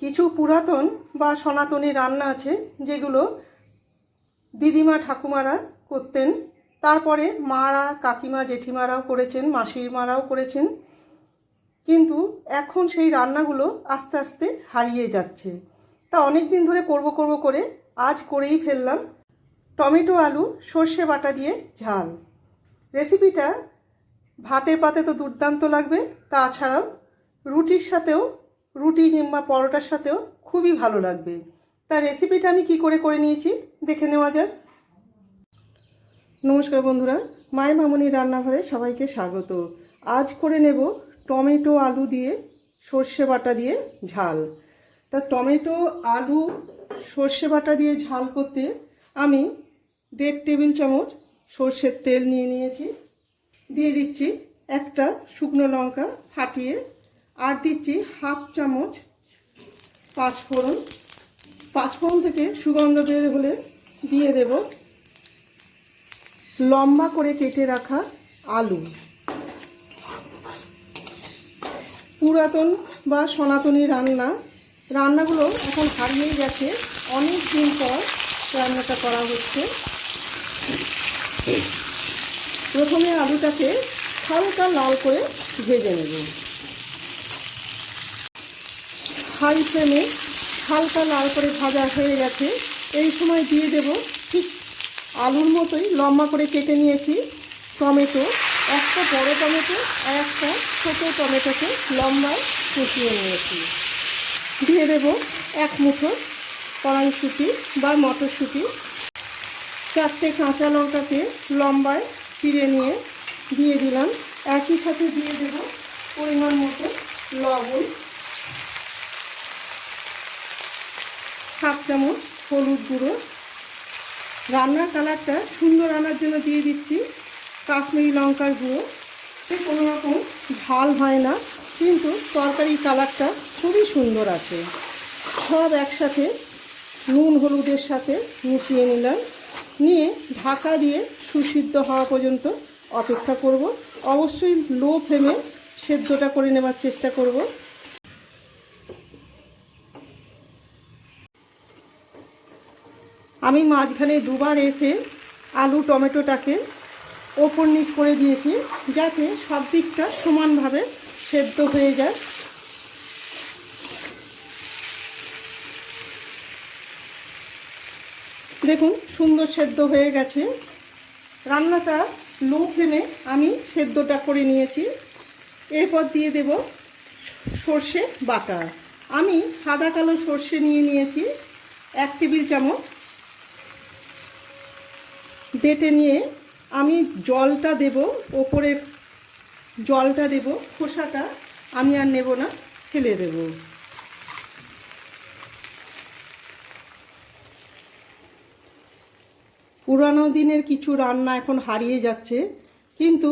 কিছু পুরাতন বা সনাতনী রান্না আছে যেগুলো দিদিমা ঠাকুমারা করতেন। তারপরে মারা, কাকিমা, জেঠিমারাও করেছেন, মাসির মারাও করেছেন। কিন্তু এখন সেই রান্নাগুলো আস্তে আস্তে হারিয়ে যাচ্ছে। তা অনেক দিন ধরে করব করব করে আজ করেই ফেললাম। টমেটো, আলু, সর্ষে বাটা দিয়ে ঝাল। রেসিপিটা ভাতের পাতে তো দুর্দান্ত লাগবে। তাছাড়াও রুটির সাথেও রুটি কিংবা পরোটার সাথেও খুবই ভালো লাগবে। তা রেসিপিটা আমি কি করে করে নিয়েছি দেখে নেওয়া যাক। নমস্কার বন্ধুরা, মায়ের মামনির রান্নাঘরে সবাইকে স্বাগত। আজ করে নেব টমেটো, আলু দিয়ে সর্ষে বাটা দিয়ে ঝাল। তা টমেটো, আলু, সর্ষে বাটা দিয়ে ঝাল করতে আমি দেড় টেবিল চামচ সর্ষের তেল নিয়ে নিয়েছি। দিয়ে দিচ্ছি একটা শুকনো লঙ্কা ফাটিয়ে আর দিচ্ছি হাফ চামচ পাঁচফোড়ন পাঁচফোড়ন থেকে সুগন্ধ বের হলে দিয়ে দেব লম্বা করে কেটে রাখা আলু। পুরাতন বা সনাতনী রান্না। রান্নাগুলো এখন হারিয়েই গেছে। অনেক দিন পর রান্নাটা করা হচ্ছে। প্রথমে আলুটাকে হালকা লাল করে ভেজে নেব। হাই ফ্লেমে হালকা লাল করে ভাজা হয়ে গেছে। এই সময় দিয়ে দেব ঠিক আলুর মতোই লম্বা করে কেটে নিয়েছি টমেটো। একটা বড় টমেটো আর একটা ছোটো টমেটোকে লম্বায় কুচিয়ে নিয়েছি। দিয়ে দেব এক মুঠো কড়াইশুঁটি বা মটরশুঁটি। চারটে কাঁচা লঙ্কাকে লম্বায় চিড়ে নিয়ে দিয়ে দিলাম। একই সাথে দিয়ে দেব পরিমাণ মতো লবণ হাফ চামচ হলুদ গুঁড়ো। রান্নার কালারটা সুন্দর আনার জন্য দিয়ে দিচ্ছি কাশ্মীরি লঙ্কার গুঁড়ো। সে কোনো রকম ঝাল হয় না, কিন্তু তরকারি কালারটা খুবই সুন্দর আসে। সব একসাথে নুন হলুদের সাথে মিশিয়ে নিলাম। নিয়ে ঢাকা দিয়ে সুসিদ্ধ হওয়া পর্যন্ত অপেক্ষা করব। অবশ্যই লো ফ্লেমে সেদ্ধটা করে নেবার চেষ্টা করব। আমি মাঝখানে দুবার এসে আলু, টমেটোটাকে ওপর নিচ করে দিয়েছি, যাতে সব দিকটা সমানভাবে সেদ্ধ হয়ে যায়। দেখুন, সুন্দর সেদ্ধ হয়ে গেছে। রান্নাটা লো ফ্লেমে আমি সেদ্ধটা করে নিয়েছি। এরপর দিয়ে দেব সর্ষে বাটা। আমি সাদা কালো সর্ষে নিয়ে নিয়েছি, এক টেবিল চামচ। বেটে নিয়ে আমি জলটা দেব ওপরের জলটা দেব, খোসাটা, আমি আর নেব না, ফেলে দেব। পুরানো দিনের কিছু রান্না এখন হারিয়ে যাচ্ছে, কিন্তু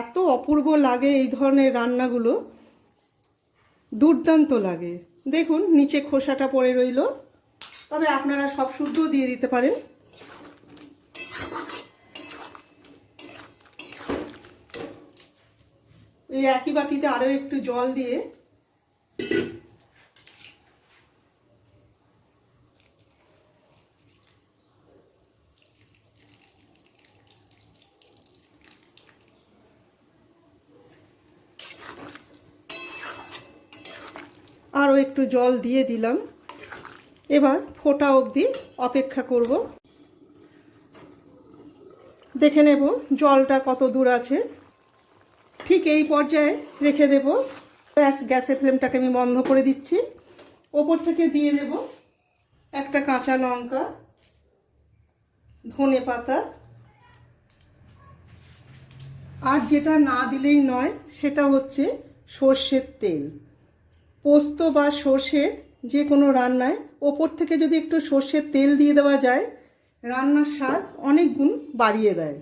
এত অপূর্ব লাগে এই ধরনের রান্নাগুলো, দুর্দান্ত লাগে। দেখুন, নিচে খোসাটা পড়ে রইল। তবে আপনারা সব শুদ্ধ দিয়ে দিতে পারেন। এই একই বাটিতে আরও একটু জল দিয়ে আরও একটু জল দিয়ে দিলাম। এবার ফোটা অবধি অপেক্ষা করব। দেখে নেব জলটা কত দূর আছে। ঠিক এই পর্যায়ে রেখে দেব। ব্যাস, গ্যাসের ফ্লেমটাকে আমি বন্ধ করে দিচ্ছি। ওপর থেকে দিয়ে দেব একটা কাঁচা লঙ্কা, ধনে পাতা। আর যেটা না দিলেই নয়, সেটা হচ্ছে সর্ষের তেল। পোস্ত বা সর্ষের যে কোনো রান্নায় ওপর থেকে যদি একটু সর্ষের তেল দিয়ে দেওয়া যায়, রান্নার স্বাদ অনেক গুণ বাড়িয়ে দেয়।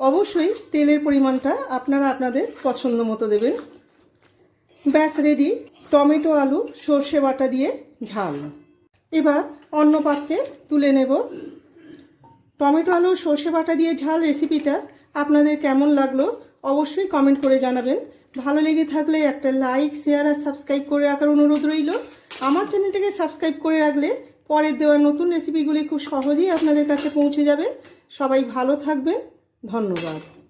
অবশ্যই তেলের পরিমাণটা আপনারা আপনাদের পছন্দ মতো দেবেন। ব্যাস রেডি টমেটো, আলু, সর্ষে বাটা দিয়ে ঝাল। এবার অন্য পাত্রে তুলে নেব। টমেটো, আলু, সর্ষে বাটা দিয়ে ঝাল রেসিপিটা আপনাদের কেমন লাগল অবশ্যই কমেন্ট করে জানাবেন। ভালো লেগে থাকলে একটা লাইক শেয়ার আর সাবস্ক্রাইব করে রাখার অনুরোধ রইল। আমার চ্যানেলটাকে সাবস্ক্রাইব করে রাখলে পরের দেওয়া নতুন রেসিপিগুলি খুব সহজেই আপনাদের কাছে পৌঁছে যাবে। সবাই ভালো থাকবেন। ধন্যবাদ।